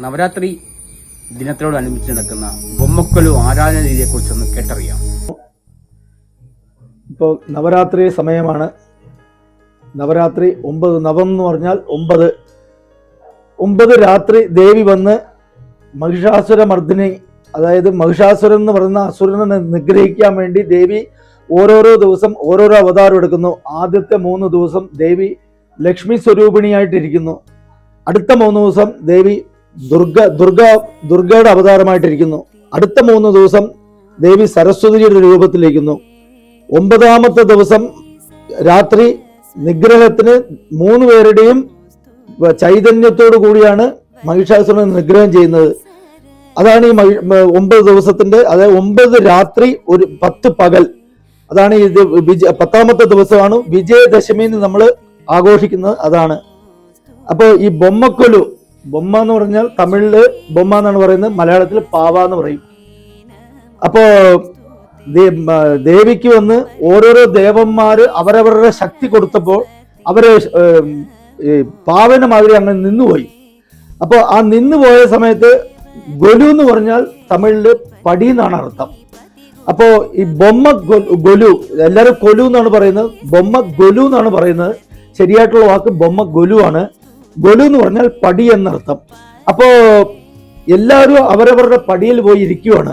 നവരാത്രി ദിനത്തോടനുബന്ധിച്ച് നടക്കുന്ന ബൊമ്മക്കൊലു ആരാധന രീതിയെക്കുറിച്ചൊന്ന് കേട്ടറിയാം. ഇപ്പോൾ നവരാത്രി സമയമാണ്. നവരാത്രി ഒമ്പത് നവം എന്ന് പറഞ്ഞാൽ ഒമ്പത്. ഒമ്പത് രാത്രി ദേവി വന്ന് മഹിഷാസുര മർദ്ദിനി അതായത് മഹിഷാസുരൻ എന്ന് പറയുന്ന അസുരനെ നിഗ്രഹിക്കാൻ വേണ്ടി ദേവി ഓരോരോ ദിവസം ഓരോരോ അവതാരം എടുക്കുന്നു. ആദ്യത്തെ മൂന്ന് ദിവസം ദേവി ലക്ഷ്മി സ്വരൂപിണിയായിട്ടിരിക്കുന്നു. അടുത്ത മൂന്ന് ദിവസം ദേവി ദുർഗ ദുർഗ ദുർഗയുടെ അവതാരമായിട്ടിരിക്കുന്നു. അടുത്ത മൂന്ന് ദിവസം ദേവി സരസ്വതിയുടെ രൂപത്തിലിരിക്കുന്നു. ഒമ്പതാമത്തെ ദിവസം രാത്രി നിഗ്രഹത്തിന് മൂന്ന് പേരുടെയും ചൈതന്യത്തോടു കൂടിയാണ് മഹിഷാസുരനെ നിഗ്രഹം ചെയ്യുന്നത്. അതാണ് ഈ ഒമ്പത് ദിവസത്തിന്റെ അതായത് ഒമ്പത് രാത്രി ഒരു പത്ത് പകൽ. അതാണ് ഇത് വിജയ പത്താമത്തെ ദിവസമാണ് വിജയദശമി നമ്മൾ ആഘോഷിക്കുന്നത്. അതാണ്. അപ്പോൾ ഈ ബൊമ്മക്കൊലു ബൊമ്മ എന്ന് പറഞ്ഞാൽ തമിഴിൽ ബൊമ്മ എന്നാണ് പറയുന്നത് മലയാളത്തിൽ പാവ എന്ന് പറയും. അപ്പോ ദേവിക്ക് വന്ന് ഓരോരോ ദേവന്മാര് അവരവരുടെ ശക്തി കൊടുത്തപ്പോൾ അവരെ പാവന മാതിരി അങ്ങനെ നിന്നുപോയി. അപ്പോൾ ആ നിന്നുപോയ സമയത്ത് ഗൊലു എന്ന് പറഞ്ഞാൽ തമിഴിൽ പടി എന്നാണ് അർത്ഥം. അപ്പോ ഈ ബൊമ്മ ഗൊലു എല്ലാവരും കൊലു എന്നാണ് പറയുന്നത് ബൊമ്മ ഗൊലു എന്നാണ് പറയുന്നത്. ശരിയായിട്ടുള്ള വാക്ക് ബൊമ്മ ഗൊലു ആണ്. ഗൊലു എന്ന് പറഞ്ഞാൽ പടി എന്നർത്ഥം. അപ്പോ എല്ലാവരും അവരവരുടെ പടിയിൽ പോയി ഇരിക്കുവാണ്.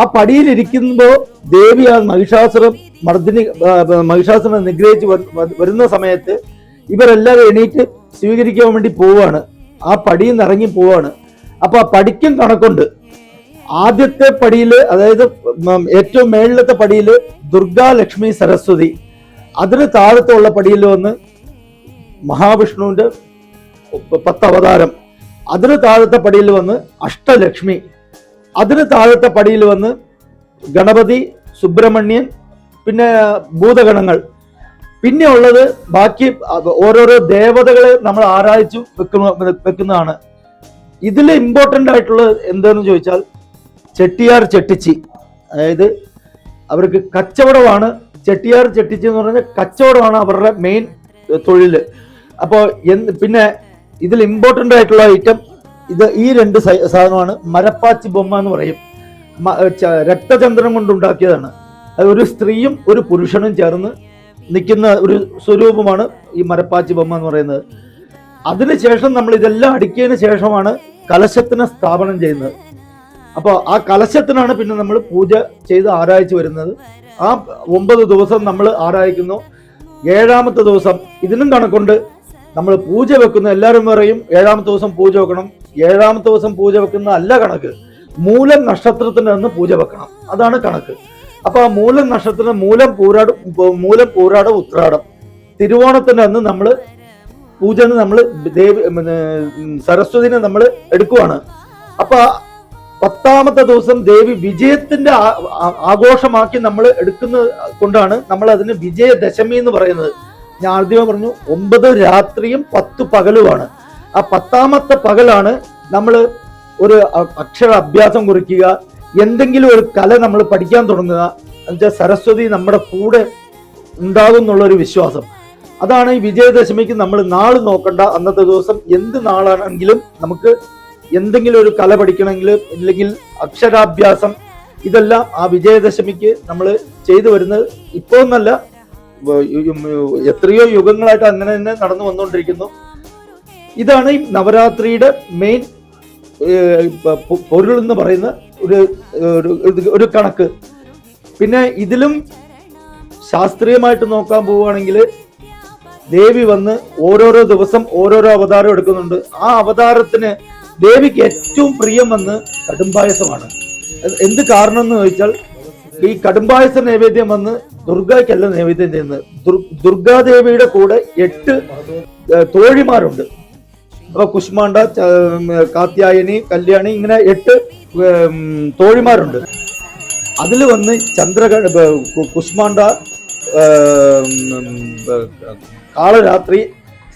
ആ പടിയിൽ ഇരിക്കുമ്പോൾ ദേവി ആ മഹിഷാസുരം മർദ്ദിനി മഹിഷാസുരനെ നിഗ്രഹിച്ച് വരുന്ന സമയത്ത് ഇവരെല്ലാവരും എണീറ്റ് സ്വീകരിക്കാൻ വേണ്ടി പോവാണ്. ആ പടിയിൽ നിന്ന് ഇറങ്ങി പോവാണ്. അപ്പൊ ആ പടിക്കും കണക്കുണ്ട്. ആദ്യത്തെ പടിയിൽ അതായത് ഏറ്റവും മേളിലത്തെ പടിയിൽ ദുർഗാ ലക്ഷ്മി സരസ്വതി. അതിന് താഴത്തുള്ള പടിയിൽ വന്ന് മഹാവിഷ്ണുവിന്റെ പത്ത് അവതാരം അതിന് താഴത്തെ പടിയിൽ വന്ന് അഷ്ടലക്ഷ്മി. അതിന് താഴത്തെ പടിയിൽ വന്ന് ഗണപതി സുബ്രഹ്മണ്യൻ പിന്നെ ഭൂതഗണങ്ങൾ. പിന്നെ ഉള്ളത് ബാക്കി ഓരോരോ ദേവതകളെ നമ്മൾ ആരാധിച്ചു വെക്കുന്ന വെക്കുന്നതാണ്. ഇതിൽ ഇമ്പോർട്ടന്റ് ആയിട്ടുള്ളത് എന്താണെന്ന് ചോദിച്ചാൽ ചെട്ടിയാർ ചെട്ടിച്ചി. അതായത് അവർക്ക് കച്ചവടമാണ്. ചെട്ടിയാർ ചെട്ടിച്ചി എന്ന് പറഞ്ഞാൽ കച്ചവടമാണ് അവരുടെ മെയിൻ തൊഴിൽ അപ്പോൾ എന്ത് പിന്നെ ഇതിൽ ഇമ്പോർട്ടന്റ് ആയിട്ടുള്ള ഐറ്റം ഇത് ഈ രണ്ട് സാധനമാണ്. മരപ്പാച്ചി ബൊമ്മ എന്ന് പറയും. രക്തചന്ദ്രം കൊണ്ടുണ്ടാക്കിയതാണ്. അത് ഒരു സ്ത്രീയും ഒരു പുരുഷനും ചേർന്ന് നിൽക്കുന്ന ഒരു സ്വരൂപമാണ് ഈ മരപ്പാച്ചി ബൊമ്മ എന്ന് പറയുന്നത്. അതിനുശേഷം നമ്മൾ ഇതെല്ലാം അടുക്കിയതിന് ശേഷമാണ് കലശത്തിനെ സ്ഥാപനം ചെയ്യുന്നത്. അപ്പോൾ ആ കലശത്തിനാണ് പിന്നെ നമ്മൾ പൂജ ചെയ്ത് ആരാധിച്ചു വരുന്നത്. ആ ഒമ്പത് ദിവസം നമ്മൾ ആരാധിക്കുന്നു ഏഴാമത്തെ ദിവസം ഇതിനും കണക്കുണ്ട്. നമ്മൾ പൂജ വെക്കുന്ന എല്ലാവരും പറയും ഏഴാമത്തെ ദിവസം പൂജ വെക്കണം. ഏഴാമത്തെ ദിവസം പൂജ വെക്കുന്ന അല്ല കണക്ക്. മൂലം നക്ഷത്രത്തിന് അന്ന് പൂജ വെക്കണം. അതാണ് കണക്ക്. അപ്പൊ ആ മൂലം നക്ഷത്രത്തിന് മൂലം പൂരാടം മൂലം പൂരാടം ഉത്രാടം. തിരുവോണത്തിന്റെ അന്ന് നമ്മൾ പൂജ നമ്മൾ ദേവി സരസ്വതിനെ നമ്മൾ എടുക്കുവാണ്. അപ്പൊ പത്താമത്തെ ദിവസം ദേവി വിജയത്തിന്റെ ആഘോഷമാക്കി നമ്മൾ എടുക്കുന്ന കൊണ്ടാണ് നമ്മൾ അതിന് വിജയദശമി എന്ന് പറയുന്നത്. ഞാൻ ആദ്യമേ പറഞ്ഞു ഒമ്പത് രാത്രിയും പത്ത് പകലുമാണ്. ആ പത്താമത്തെ പകലാണ് നമ്മൾ ഒരു അക്ഷര അഭ്യാസം കുറിക്കുക എന്തെങ്കിലും ഒരു കല നമ്മൾ പഠിക്കാൻ തുടങ്ങുക എന്നുവെച്ചാൽ സരസ്വതി നമ്മുടെ കൂടെ ഉണ്ടാകും എന്നുള്ളൊരു വിശ്വാസം. അതാണ് ഈ വിജയദശമിക്ക് നമ്മൾ നാൾ നോക്കണ്ട അന്നത്തെ ദിവസം എന്ത് നാളാണെങ്കിലും നമുക്ക് എന്തെങ്കിലും ഒരു കല പഠിക്കണമെങ്കിൽ അല്ലെങ്കിൽ അക്ഷരാഭ്യാസം ഇതെല്ലാം ആ വിജയദശമിക്ക് നമ്മൾ ചെയ്തു വരുന്നത്. ഇപ്പോൾ എന്നല്ല എത്രയോ യുഗങ്ങളായിട്ട് അങ്ങനെ തന്നെ നടന്നു വന്നുകൊണ്ടിരിക്കുന്നു ഇതാണ് ഈ നവരാത്രിയുടെ മെയിൻ പൊരുൾ എന്ന് പറയുന്ന ഒരു ഒരു- കണക്ക്. പിന്നെ ഇതിലും ശാസ്ത്രീയമായിട്ട് നോക്കാൻ പോവുകയാണെങ്കിൽ ദേവി വന്ന് ഓരോരോ ദിവസം ഓരോരോ അവതാരം എടുക്കുന്നുണ്ട്. ആ അവതാരത്തിന് ദേവിക്ക് ഏറ്റവും പ്രിയം വന്ന് കടുംപായസമാണ്. എന്ത് കാരണം എന്ന് ചോദിച്ചാൽ ഈ കടുംപായസ നൈവേദ്യം വന്ന് ദുർഗയ്ക്കല്ല നൈവേദ്യം ചെയ്യുന്നത്. ദുർ- ദുർഗാദേവിയുടെ കൂടെ എട്ട് തോഴിമാരുണ്ട്. അപ്പൊ കുഷ്മാണ്ട കാത്യായനി കല്യാണി ഇങ്ങനെ എട്ട് തോഴിമാരുണ്ട്. അതിൽ വന്ന് ചന്ദ്ര കുഷ്മാണ്ട കാളരാത്രി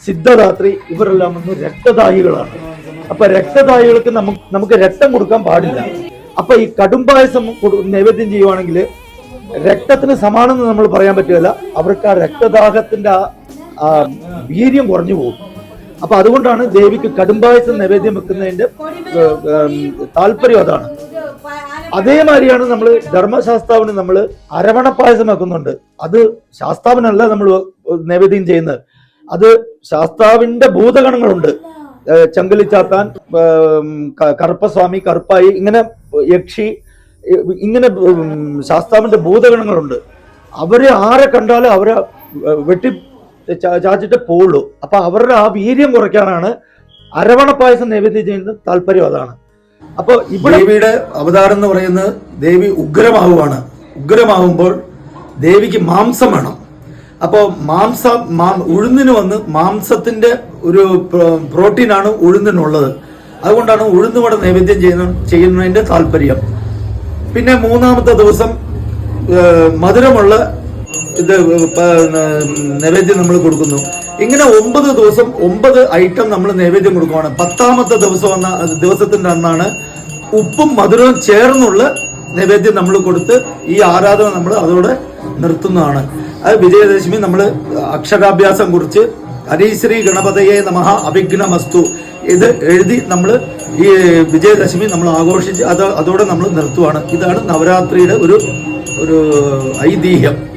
സിദ്ധരാത്രി ഇവരെല്ലാം വന്ന് രക്തദാഹികളാണ്. അപ്പൊ രക്തദാഹികൾക്ക് നമുക്ക് നമുക്ക് രക്തം കൊടുക്കാൻ പാടില്ല. അപ്പൊ ഈ കടുംപായസം കൊടു- നൈവേദ്യം ചെയ്യുവാണെങ്കിൽ രക്തത്തിന് സമാനെന്ന് നമ്മൾ പറയാൻ പറ്റില്ല അവർക്ക് ആ രക്തദാഹത്തിന്റെ ആ- വീര്യം കുറഞ്ഞു പോകും. അപ്പൊ അതുകൊണ്ടാണ് ദേവിക്ക് കടുംപായസം നൈവേദ്യം വെക്കുന്നതിന്റെ താല്പര്യം അതാണ്. അതേമാതിരിയാണ് നമ്മൾ ധർമ്മശാസ്താവിന് നമ്മൾ അരവണ വെക്കുന്നുണ്ട്. അത് ശാസ്താവിനല്ല നമ്മൾ നൈവേദ്യം ചെയ്യുന്നത്. അത് ശാസ്താവിന്റെ ഭൂതഗണങ്ങളുണ്ട്. ചങ്കലിച്ചാത്താൻ കറുപ്പസ്വാമി കറുപ്പായി ഇങ്ങനെ യക്ഷി ഇങ്ങനെ ശാസ്താവിന്റെ ഭൂതഗണങ്ങളുണ്ട്. അവരെ ആരെ കണ്ടാലും അവരെ വെട്ടി ചാച്ചിട്ട് പോവുള്ളൂ. അപ്പൊ അവരുടെ ആ വീര്യം കുറയ്ക്കാനാണ് അരവണ പായസം നൈവേദ്യം ചെയ്യുന്നത് താല്പര്യം അതാണ്. അപ്പൊ ഇവിടെ ദേവിയുടെ അവതാരം എന്ന് പറയുന്നത് ദേവി ഉഗ്രമാവുകയാണ് ഉഗ്രമാവുമ്പോൾ ദേവിക്ക് മാംസം വേണം. അപ്പോൾ മാംസം മാ- ഉഴുന്നിന് വന്ന് മാംസത്തിന്റെ ഒരു പ്രോട്ടീനാണ് ഉഴുന്നിനുള്ളത്. അതുകൊണ്ടാണ് ഉഴുന്നുവട നൈവേദ്യം ചെയ്യുന്ന ചെയ്യുന്നതിന്റെ താല്പര്യം. പിന്നെ മൂന്നാമത്തെ ദിവസം മധുരമുള്ള ഇത് നൈവേദ്യം നമ്മൾ കൊടുക്കുന്നു. ഇങ്ങനെ ഒമ്പത് ദിവസം ഒമ്പത് ഐറ്റം നമ്മൾ നൈവേദ്യം കൊടുക്കുവാണ്. പത്താമത്തെ ദിവസം എന്ന ദിവസത്തിന്റെ അന്നാണ് ഉപ്പും മധുരവും ചേർന്നുള്ള നൈവേദ്യം നമ്മൾ കൊടുത്ത് ഈ ആരാധന നമ്മൾ അതോടെ നിർത്തുന്നതാണ്. അത് വിജയദശമി നമ്മൾ അക്ഷരാഭ്യാസം കുറിച്ച് ഹരീശ്രീ ഗണപതയെ നമഃ അഭിഘ്നമസ്തു. ഇത് എഴുതി നമ്മൾ ഈ വിജയദശമി നമ്മൾ ആഘോഷിച്ച് അത് അതോടെ നമ്മൾ നിർത്തുവാണ്. ഇതാണ് നവരാത്രിയുടെ ഒരു ഒരു ഐതിഹ്യം.